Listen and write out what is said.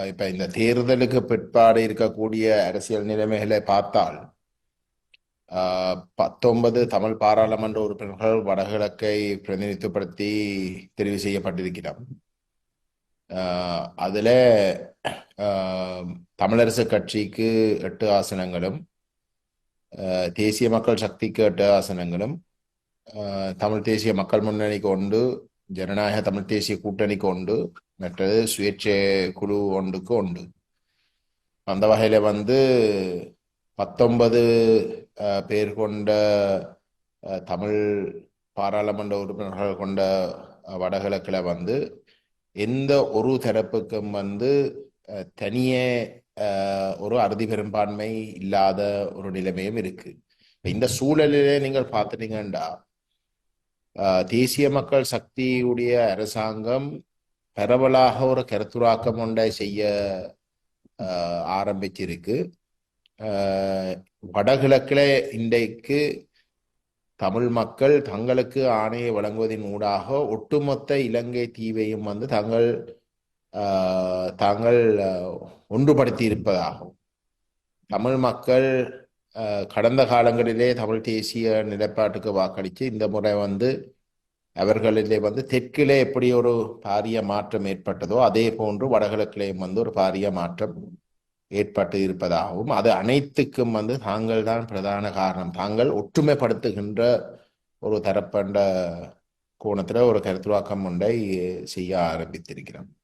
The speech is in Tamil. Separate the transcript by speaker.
Speaker 1: இப்ப இந்த தேர்தலுக்கு பிற்பாடு இருக்கக்கூடிய அரசியல் நிலைமைகளை பார்த்தால் பத்தொன்பது தமிழ் பாராளுமன்ற உறுப்பினர்கள் வடகிழக்கை பிரதிநிதித்துவப்படுத்தி தெரிவு செய்யப்பட்டிருக்கிறோம் அஹ் அதுல தமிழரசு கட்சிக்கு எட்டு ஆசனங்களும் அஹ் தேசிய மக்கள் சக்திக்கு எட்டு ஆசனங்களும் தமிழ் தேசிய மக்கள் முன்னணிக்கு ஒன்று ஜனநாயக தமிழ் தேசிய கூட்டணிக்கு ஒன்று மற்றது சுயேட்சை குழு ஒன்றுக்கு ஒன்று அந்த வகையில் வந்து பத்தொன்பது பேர் கொண்ட தமிழ் பாராளுமன்ற உறுப்பினர்கள் கொண்ட வடகிழக்கில் வந்து எந்த ஒரு தரப்புக்கும் வந்து தனியே ஒரு அறுதி பெரும்பான்மை இல்லாத ஒரு நிலைமையும் இருக்கு இந்த சூழலிலே நீங்கள் பார்த்துட்டீங்கன்னா தேசிய மக்கள் சக்தியுடைய அரசாங்கம் பரவலாக ஒரு கருத்துராக்கம் ஒன்றை செய்ய ஆரம்பிச்சிருக்கு. வடகிழக்கில் இன்றைக்கு தமிழ் மக்கள் தங்களுக்கு ஆணையை வழங்குவதன் ஊடாக ஒட்டுமொத்த இலங்கை தீவையும் வந்து தங்கள் தாங்கள் ஒன்றுபடுத்தி இருப்பதாகும் தமிழ் மக்கள் கடந்த காலங்களிலே தமிழ் தேசிய நிலைப்பாட்டுக்கு வாக்களித்து இந்த முறை வந்து அவர்களிலே வந்து தெற்கிலே எப்படி ஒரு பாரிய மாற்றம் ஏற்பட்டதோ அதே போன்று வடகிழக்கிலேயும் வந்து ஒரு பாரிய மாற்றம் ஏற்பட்டு இருப்பதாகவும் அது அனைத்துக்கும் வந்து தாங்கள் தான் பிரதான காரணம். தாங்கள் ஒற்றுமைப்படுத்துகின்ற ஒரு தரப்பண்ட கோணத்துல ஒரு கருத்துருவாக்கம் ஒன்றை செய்ய ஆரம்பித்திருக்கிறோம்.